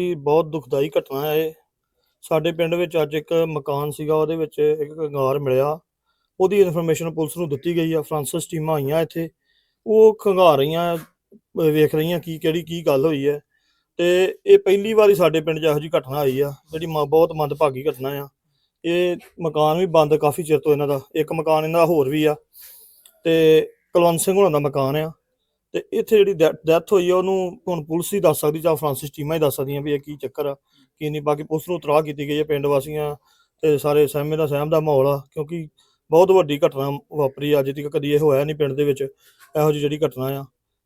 ਇਹ ਬਹੁਤ ਦੁਖਦਾਈ ਘਟਨਾ ਹੈ ਇਹ। ਸਾਡੇ ਪਿੰਡ ਵਿੱਚ ਅੱਜ ਇੱਕ ਮਕਾਨ ਸੀਗਾ, ਉਹਦੇ ਵਿੱਚ ਇੱਕ ਖੰਗਾਰ ਮਿਲਿਆ। ਉਹਦੀ ਇਨਫੋਰਮੇਸ਼ਨ ਪੁਲਿਸ ਨੂੰ ਦਿੱਤੀ ਗਈ ਆ ਫਰਾਂਸਿਸ ਟੀਮਾਂ ਆਈਆਂ ਇੱਥੇ। ਉਹ ਖੰਗਾਰ ਰਹੀਆਂ ਅਹ ਵੇਖ ਰਹੀਆਂ ਕੀ, ਕਿਹੜੀ, ਕੀ ਗੱਲ ਹੋਈ ਹੈ। ਤੇ ਇਹ ਪਹਿਲੀ ਵਾਰੀ ਸਾਡੇ ਪਿੰਡ 'ਚ ਇਹੋ ਜਿਹੀ ਘਟਨਾ ਆਈ ਆ, ਜਿਹੜੀ ਮ- ਬਹੁਤ ਮੰਦਭਾਗੀ ਘਟਨਾ ਆ। ਇਹ ਮਕਾਨ ਵੀ ਬੰਦ ਕਾਫੀ ਚਿਰ ਤੋਂ ਇਹਨਾਂ ਦਾ, ਇੱਕ ਮਕਾਨ ਇਹਨਾਂ ਦਾ ਹੋਰ ਵੀ ਆ। ਤੇ ਕੁਲਵੰਤ ਸਿੰਘ ਹੋਣਾ ਦਾ ਮਕਾਨ ਆ। ਤੇ ਇੱਥੇ ਜਿਹੜੀ ਡੈਥ ਹੋਈ ਆ ਉਹਨੂੰ ਹੁਣ ਪੁਲਿਸ ਹੀ ਦੱਸ ਸਕਦੀ ਜਾਂ ਫਰਾਂਸਿਸ ਟੀਮਾਂ ਹੀ ਦੱਸ ਸਕਦੀਆਂ ਵੀ ਇਹ ਕੀ ਚੱਕਰ ਆ ਕੀ ਨਹੀਂ ਬਾਕੀ ਪੁਲਿਸ ਨੂੰ ਤਲਾਹ ਕੀਤੀ ਗਈ ਹੈ ਪਿੰਡ ਵਾਸੀਆਂ ਤੇ ਸਾਰੇ ਸਹਿਮੇ ਦਾ ਸਹਿਮ ਦਾ ਮਾਹੌਲ ਆ ਕਿਉਂਕਿ ਬਹੁਤ ਵੱਡੀ ਘਟਨਾ ਵਾਪਰੀ ਅੱਜ ਤੱਕ ਕਦੀ ਇਹ ਹੋਇਆ ਨਹੀਂ ਪਿੰਡ ਦੇ ਵਿੱਚ ਇਹੋ ਜਿਹੀ ਜਿਹੜੀ ਘਟਨਾ ਆ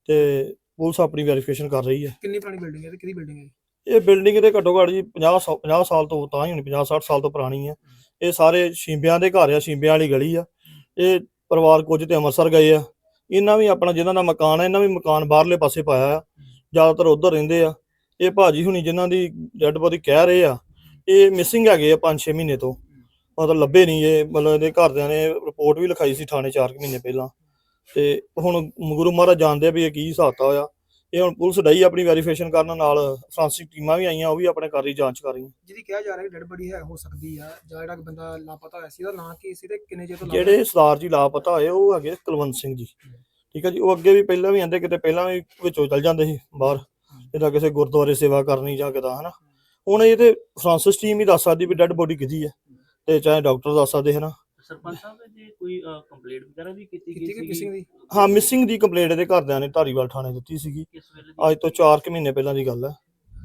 ਤੇ ਪੁਲਿਸ ਆਪਣੀ ਵੈਰੀਫਿਕੇਸ਼ਨ ਕਰ ਰਹੀ ਹੈ ਕਿੰਨੀ ਪੁਰਾਣੀ ਬਿਲਡਿੰਗ ਹੈ ਤੇ ਕਿਹਦੀ ਬਿਲਡਿੰਗ ਹੈ ਇਹ ਬਿਲਡਿੰਗ ਦੇ ਘੱਟੋ ਘੱਟ ਜੀ 50 ਸੌ- 50 ਸਾਲ ਤੋਂ ਤਾਂ ਹੀ ਹੋਣੀ 50 60 ਸਾਲ ਤੋਂ ਪੁਰਾਣੀ ਆ। ਇਹ ਸਾਰੇ ਸ਼ੀਂਬਿਆਂ ਦੇ ਘਰ ਆ ਸ਼ੀਂਬਿਆਂ ਵਾਲੀ ਗਲੀ ਆ। ਇਹ ਪਰਿਵਾਰ ਕੁਝ ਤੇ ਅੰਮ੍ਰਿਤਸਰ ਗਏ ਆ। ਇਹਨਾਂ ਵੀ ਆਪਣਾ ਜਿਹਨਾਂ ਦਾ ਮਕਾਨ ਹੈ, ਇਹਨਾਂ ਵੀ ਮਕਾਨ ਬਾਹਰਲੇ ਪਾਸੇ ਪਾਇਆ ਆ। ਜ਼ਿਆਦਾਤਰ ਉਧਰ ਰਹਿੰਦੇ ਆ। ਇਹ ਭਾਜੀ ਹੁਣੀ ਜਿਨ੍ਹਾਂ ਦੀ ਡੈੱਡ ਬੋਡੀ ਕਹਿ ਰਹੇ ਆ, ਇਹ ਮਿਸਿੰਗ ਹੈਗੇ ਆ 5-6 ਮਹੀਨੇ ਤੋਂ। ਮਤਲਬ ਲੱਭੇ ਨਹੀਂ ਇਹ, ਮਤਲਬ ਇਹਦੇ ਘਰਦਿਆਂ ਨੇ ਰਿਪੋਰਟ ਵੀ ਲਿਖਾਈ ਸੀ ਥਾਣੇ 4 ਮਹੀਨੇ ਪਹਿਲਾਂ। ਤੇ ਹੁਣ ਗੁਰੂ ਮਹਾਰਾਜ ਜਾਣਦੇ ਆ ਵੀ ਇਹ ਕੀ ਹਿਸਾਬਤਾ ਹੋਇਆ ਇਹ ਹੁਣ ਪੁਲਿਸ ਡਈ ਆਪਣੀ ਵੈਰੀਫਿਕੇਸ਼ਨ ਕਰਨ ਨਾਲ ਫਰਾਂਸਿਕ ਟੀਮਾਂ ਵੀ ਆਈਆਂ ਉਹ ਵੀ ਆਪਣੇ ਕਰ ਰਹੀ ਜਾਂਚ ਕਰ ਰਹੀਆਂ। ਜਿਹਦੀ ਕਿਹਾ ਜਾ ਰਿਹਾ ਕਿ ਡੈਡ ਬੜੀ ਹੈ ਹੋ ਸਕਦੀ ਆ ਜਾਂ ਜਿਹੜਾ ਕਿ ਬੰਦਾ ਲਾਪਤਾ ਹੋਇਆ ਸੀ ਉਹਦਾ ਨਾਂ ਕੀ ਸੀ ਤੇ ਕਿੰਨੇ ਚਿਰ ਤੋਂ ਜਿਹੜੇ ਸਰਦਾਰ ਜੀ ਲਾਪਤਾ ਹੋਏ ਉਹ ਹੈਗੇ ਕੁਲਵੰਤ ਸਿੰਘ ਜੀ। ਠੀਕ ਹੈ ਜੀ ਉਹ ਅੱਗੇ ਵੀ ਪਹਿਲਾਂ ਵੀ ਆਂਦੇ ਕਿਤੇ ਪਹਿਲਾਂ ਵੀ ਵਿੱਚੋਂ ਚੱਲ ਜਾਂਦੇ ਸੀ ਬਾਹਰ ਜਿੱਦਾਂ ਕਿਸੇ ਗੁਰਦੁਆਰੇ ਸੇਵਾ ਕਰਨੀ ਜਾਂ ਕਿਦਾਂ ਹਨਾ। ਹੁਣ ਇਹ ਤੇ ਫਰਾਂਸਿਸ ਟੀਮ ਹੀ ਦੱਸ ਸਕਦੀ ਵੀ ਡੈੱਡ ਬੋਡੀ ਕਿਹਦੀ ਹੈ ਤੇ ਚਾਹੇ ਡਾਕਟਰ ਦੱਸ ਸਕਦੇ ਹਨਾ। ਸਰਪੰਚ ਸਾਹਿਬ ਜੀ ਕੋਈ ਕੰਪਲੀਟ ਵਗੈਰਾ ਵੀ ਕੀਤੀ ਕੀਤੀ ਗਈ ਕਿ ਸੀ ਕਿਸੇ ਦੀ? ਹਾਂ ਮਿਸਿੰਗ ਦੀ ਕੰਪਲੇਂਟ ਇਹਦੇ ਘਰਦਿਆਂ ਨੇ ਧਾਰੀਵਾਲ ਥਾਣੇ ਦਿੱਤੀ ਸੀਗੀ। ਕਿਸ ਵੇਲੇ ਅੱਜ ਤੋਂ 4 ਕੁ ਮਹੀਨੇ ਪਹਿਲਾਂ ਦੀ ਗੱਲ ਹੈ।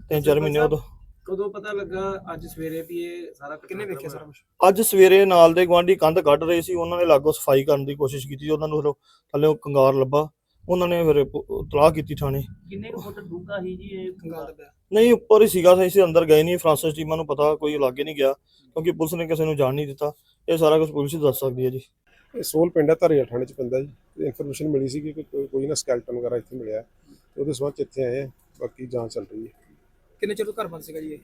ਤਿੰਨ ਚਾਰ ਮਹੀਨੇ ਉਦੋਂ। ਕਦੋਂ ਪਤਾ ਲੱਗਾ ਅੱਜ ਸਵੇਰੇ ਵੀ ਇਹ ਸਾਰਾ ਕਿੰਨੇ ਵੇਖਿਆ ਸਾਰਾ ਕੁਝ ਅੱਜ ਸਵੇਰੇ ਨਾਲ ਦੇ ਗਵਾਂਢੀ ਕੰਧ ਕੱਢ ਰਹੇ ਸੀ। ਉਹਨਾਂ ਨੇ ਲਾਗੋ ਸਫ਼ਾਈ ਕਰਨ ਦੀ ਕੋਸ਼ਿਸ਼ ਕੀਤੀ। ਉਹਨਾਂ ਨੂੰ ਫਿਰ ਥੱਲੇ ਕੰਗਾਰ ਲੱਭਾ। ਉਹਨਾਂ ਨੇ ਫਿਰ ਤਲਾਹ ਕੀਤੀ ਥਾਣੇ। ਕਿੰਨੇ ਕੁ ਫੁੱਟ ਡੂੰਘਾ ਸੀ ਜੀ ਇਹ? ਕੰਗਾਲ ਦਾ ਪਿਆ ਨਹੀਂ ਉੱਪਰ ਹੀ ਸੀਗਾ। ਅਸੀਂ ਅੰਦਰ ਗਏ ਨਹੀਂ। ਫਰਾਂਸਿਸ ਟੀਮਾਂ ਨੂੰ ਪਤਾ ਕੋਈ ਲਾਗੇ ਨਹੀਂ ਗਿਆ। ਕਿਉਂਕਿ ਪੁਲਿਸ ਨੇ ਕਿਸੇ ਨੂੰ ਜਾਣ ਨਹੀਂ ਦਿੱਤਾ। ਇਹ ਸਾਰਾ ਕੁਝ ਪੁਲਿਸ ਹੀ ਦੱਸ ਸਕਦੀ ਹੈ ਜੀ। ਇਹ ਸੋਲ ਪਿੰਡ ਹੈ ਧਰੀਆ ਥਾਣੇ ਚ ਪੈਂਦਾ ਜੀ। ਇਨਫੋਰਮੇਸ਼ਨ ਮਿਲੀ ਸੀ ਕਿ ਕੋਈ- ਕੋਈ ਨਾ ਸਕੈਲਟਨ ਵਗੈਰਾ ਇੱਥੇ ਮਿਲਿਆ। ਉਹਦੇ ਸਬੰਧ ਚ ਇੱਥੇ ਆਏ ਆ ਬਾਕੀ ਜਾਂਚ ਚੱਲ ਰਹੀ ਹੈ। ਕਿੰਨੇ ਚਿਰ ਤੋਂ ਘਰ ਬੰਦ ਸੀਗਾ ਜੀ ਇਹ?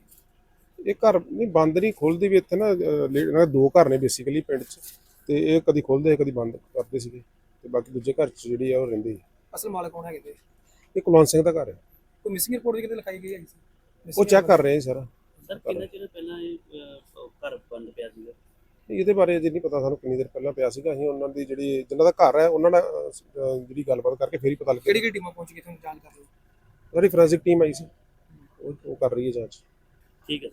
ਇਹ ਘਰ ਨਹੀਂ ਬੰਦ ਨਹੀਂ ਖੁੱਲਦੀ ਵੀ ਇੱਥੇ ਨਾ ਅਹ, ਲੇ- ਇਹਨਾਂ ਦੇ ਦੋ ਘਰ ਨੇ ਬੇਸਿਕਲੀ ਪਿੰਡ ਚ। ਤੇ ਇਹ ਕਦੀ ਖੁੱਲਦੇ ਕਦੀ ਬੰਦ ਕਰਦੇ ਸੀਗੇ। ਤੇ ਬਾਕੀ ਦੂਜੇ ਘਰ ਚ ਜਿਹੜੀ ਆ ਉਹ ਰਹਿੰਦੇ ਸੀ। ਅਸਲ ਮਾਲਕ ਕੌਣ ਹੈਗੇ ਤੇ? ਇਹ ਕੁਲਵੰਤ ਸਿੰਘ ਦਾ ਘਰ ਹੈ। ਕੋਈ ਮਿਸਿੰਗ ਰਿਪੋਰਟ ਵੀ ਕਿਤੇ ਲਿਖਾਈ ਗਈ ਹੈ ਜੀ? ਉਹ ਚੈੱਕ ਕਰ ਰਹੇ ਆ ਸਾਰਾ। ਸਰ ਕਿੰਨੇ ਚਿਰ ਪਹਿਲਾਂ ਇਹ ਅਹ, ਘਰ ਬੰਦ ਪਿਆ ਸੀਗਾ? ਇਹਦੇ ਬਾਰੇ ਅਜੇ ਨਹੀਂ ਪਤਾ ਸਾਨੂੰ ਕਿੰਨੀ ਦੇਰ ਪਹਿਲਾਂ ਪਿਆ ਸੀਗਾ। ਅਸੀਂ ਉਹਨਾਂ ਦੀ ਜਿਹੜੀ ਜਿਨ੍ਹਾਂ ਦਾ ਘਰ ਹੈ ਉਹਨਾਂ ਨਾਲ ਅਹ, ਜਿਹੜੀ ਗੱਲਬਾਤ ਕਰਕੇ ਫੇਰ ਹੀ ਪਤਾ ਲੱਗਿਆ ਕਿਹੜੀ ਕਿਹੜੀ ਟੀਮਾਂ ਪਹੁੰਚ ਗਈ ਤੁਹਾਨੂੰ ਜਾਂਚ ਕਰ ਰਹੀ ਸਾਡੀ ਫੋਰੈਂਸਿਕ ਟੀਮ ਆਈ ਸੀ। ਉਹ ਉਹ ਕਰ ਰਹੀ ਹੈ ਜਾਂਚ। ਠੀਕ ਹੈ।